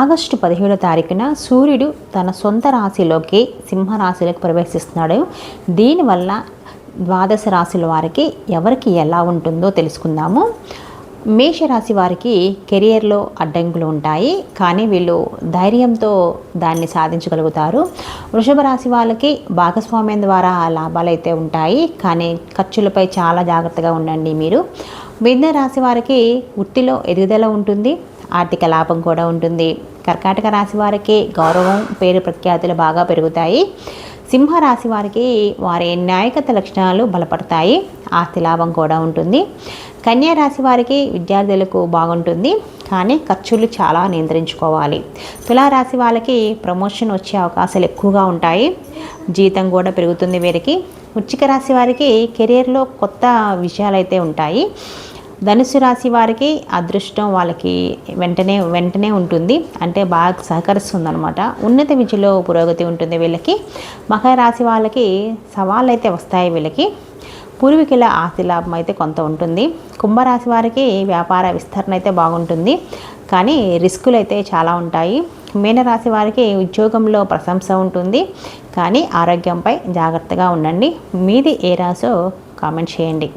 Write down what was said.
August పదిహేడో తారీఖున సూర్యుడు తన సొంత రాశిలోకి సింహరాశిలోకి ప్రవేశిస్తున్నాడు. దీనివల్ల ద్వాదశ రాశుల వారికి ఎవరికి ఎలా ఉంటుందో తెలుసుకుందాము. మేషరాశి వారికి కెరియర్లో అడ్డంకులు ఉంటాయి కానీ వీళ్ళు ధైర్యంతో దాన్ని సాధించగలుగుతారు. వృషభ రాశి వాళ్ళకి భాగస్వామ్యం ద్వారా లాభాలు అయితే ఉంటాయి కానీ ఖర్చులపై చాలా జాగ్రత్తగా ఉండండి మీరు. మిథున రాశి వారికి వృత్తిలో ఎదుగుదల ఉంటుంది. ఆర్థిక లాభం కూడా ఉంటుంది. కర్కాటక రాశి వారికి గౌరవం పేరు ప్రఖ్యాతులు బాగా పెరుగుతాయి. సింహరాశి వారికి వారి నాయకత లక్షణాలు బలపడతాయి. ఆస్తి లాభం కూడా ఉంటుంది. కన్యా రాశి వారికి విద్యార్థులకు బాగుంటుంది. కానీ ఖర్చులు చాలా నియంత్రించుకోవాలి. తులారాశి వాళ్ళకి ప్రమోషన్ వచ్చే అవకాశాలు ఎక్కువగా ఉంటాయి. జీతం కూడా పెరుగుతుంది వీరికి. వృచ్చిక రాశి వారికి కెరియర్లో కొత్త విషయాలు అయితే ఉంటాయి. ధనుసు రాశి వారికి అదృష్టం వాళ్ళకి వెంటనే వెంటనే ఉంటుంది. అంటే బాగా సహకరిస్తుంది అనమాట ఉన్నత విద్యలో పురోగతి ఉంటుంది వీళ్ళకి. మకర రాశి వాళ్ళకి సవాళ్ళు అయితే వస్తాయి వీళ్ళకి. పూర్వీకుల ఆస్తి లాభం అయితే కొంత ఉంటుంది. కుంభరాశి వారికి వ్యాపార విస్తరణ అయితే బాగుంటుంది. కానీ రిస్కులు అయితే చాలా ఉంటాయి. మీనరాశి వారికి ఉద్యోగంలో ప్రశంస ఉంటుంది. కానీ ఆరోగ్యంపై జాగ్రత్తగా ఉండండి. మీది ఏ రాసో కామెంట్ చేయండి.